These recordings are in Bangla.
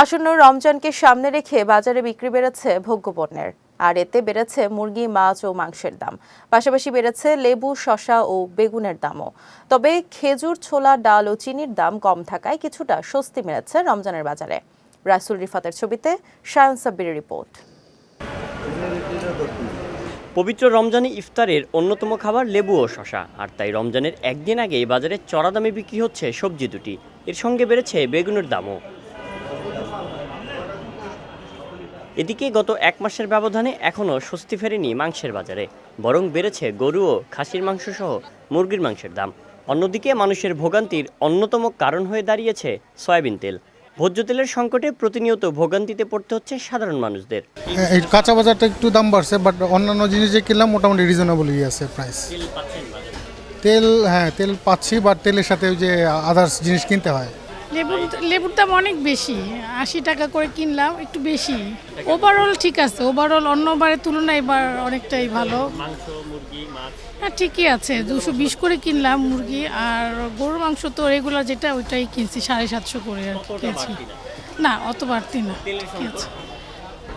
আসন্ন রমজানকে সামনে রেখে বাজারে বিক্রি বেড়েছে ভোগ্যপণ্যের আর এতে বেড়েছে মুরগি, মাছ ও মাংসের দাম। পাশাপাশি বেড়েছে লেবু শশা ও বেগুনের দামও। তবে খেজুর, ছোলা, ডাল ও চিনির দাম কম থাকায় কিছুটা স্বস্তি মিলেছে রমজানের বাজারে। রাসুল রিফাতের ছবিতে শায়ন সাব্বিরের রিপোর্ট। পবিত্র রমজানে ইফতারের অন্যতম খাবার লেবু ও শশা আর তাই রমজানের একদিন আগেই বাজারে চড়া দামে বিক্রি হচ্ছে সবজি দুটি। এর সঙ্গে বেড়েছে বেগুনের দামও। এদিকে গত এক মাসের ব্যবধানে এখনও স্বস্তি ফেরেনি মাংসের বাজারে বরং বেড়েছে গরু ও খাসির মাংস সহ মুরগির মাংসের দাম। অন্যদিকে মানুষের ভোগান্তির অন্যতম কারণ হয়ে দাঁড়িয়েছে সয়াবিন তেল। ভোজ্য তেলের সংকটে প্রতিনিয়ত ভোগান্তিতে পড়তে হচ্ছে সাধারণ মানুষদের। কাঁচা বাজারটা একটু দাম বাড়ছে বাট অন্যান্য জিনিস যে কিনলাম মোটামুটি রিজনেবলই আছে প্রাইস তেল হ্যাঁ তেল পাচ্ছি বাট তেলের সাথে ওই যে আদার্স জিনিস কিনতে হয়। লেবুর লেবুর দাম অনেক বেশি আশি টাকা করে কিনলাম একটু বেশি। ওভারঅল ঠিক আছে ওভারঅল অন্যবারের তুলনায় এবার অনেকটাই ভালো। হ্যাঁ ঠিকই আছে দুশো বিশ করে কিনলাম মুরগি আর গরুর মাংস তো রেগুলার যেটা ওইটাই কিনছি সাড়ে সাতশো করে আর কিনছি না। অত বাড়তি না ঠিক আছে।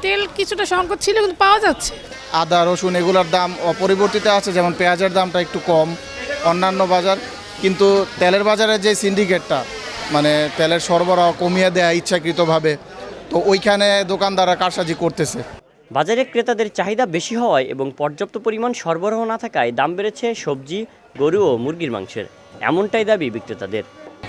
তেল কিছুটা সংকট ছিল কিন্তু পাওয়া যাচ্ছে। আদা রসুন এগুলোর দাম অপরিবর্তিত আছে যেমন পেঁয়াজের দামটা একটু কম অন্যান্য বাজার কিন্তু তেলের বাজারে যে সিন্ডিকেটটা মানে তেলের সরবরাহ কমিয়ে দেয়া ইচ্ছাকৃতভাবে। তো ওইখানে দোকানদাররা কারসাজি করতেছে। বাজারে ক্রেতাদের চাহিদা বেশি হওয়ায় এবং পর্যাপ্ত পরিমাণ সরবরাহ না থাকায় দাম বেড়েছে সবজি গরু ও মুরগির মাংসের। এমনটাই দাবি বিক্রেতাদের।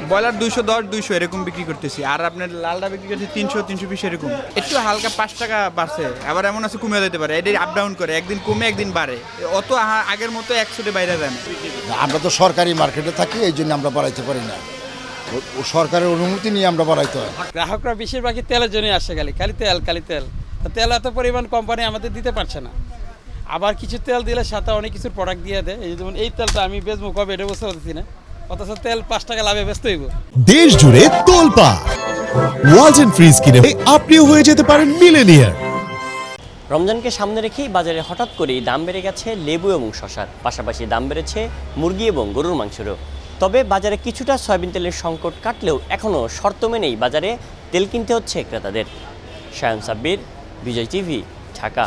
ব্রয়লার দুইশো দশ দুইশো এরকম বিক্রি করতেছি। আর আপনার লালটা বিক্রি করছে তিনশো তিনশো বিশ এরকম। একটু হালকা পাঁচ টাকা বাড়ছে। আবার এমন আছে কমে যেতে পারে। এটা আপ ডাউন করে। একদিন কমে একদিন বাড়ে। অত আগের মতো একশোতে বাইরে যায় না আমরা তো সরকারি মার্কেটে থাকি এই জন্য আমরা বাড়াইতে পারি না। সরকারের অনুমতি নিয়ে আমরা বাড়াইতে হয়। গ্রাহকরা বেশিরভাগই তেলের জন্যই আসে খালি খালি তেল খালি তেল। তেল এত পরিমাণ কোম্পানি আমাদের দিতে পারছে না। আবার কিছু তেল দিলে সাথে অনেক কিছুর প্রোডাক্ট দিয়ে দেয়। এই যেমন এই তেলটা আমি বেচবো কবে এটা বুঝতে পারছি না। অথচ তেল পাঁচ টাকা লাভে ব্যস্ত হইব। দেশ জুড়ে তোলপা ওয়ালটন ফ্রিজ কিনে আপনিও হয়ে যেতে পারেন মিলেনিয়ার। রমজানকে সামনে রেখেই বাজারে হঠাৎ করেই দাম বেড়ে গেছে লেবু এবং শশার। পাশাপাশি দাম বেড়েছে মুরগি এবং গরুর মাংসেরও। তবে বাজারে কিছুটা সয়াবিন তেলের সংকট কাটলেও এখনও শর্ত মেনেই বাজারে তেল কিনতে হচ্ছে ক্রেতাদের। সায়ন সাব্বির, বিজয় টিভি, ঢাকা।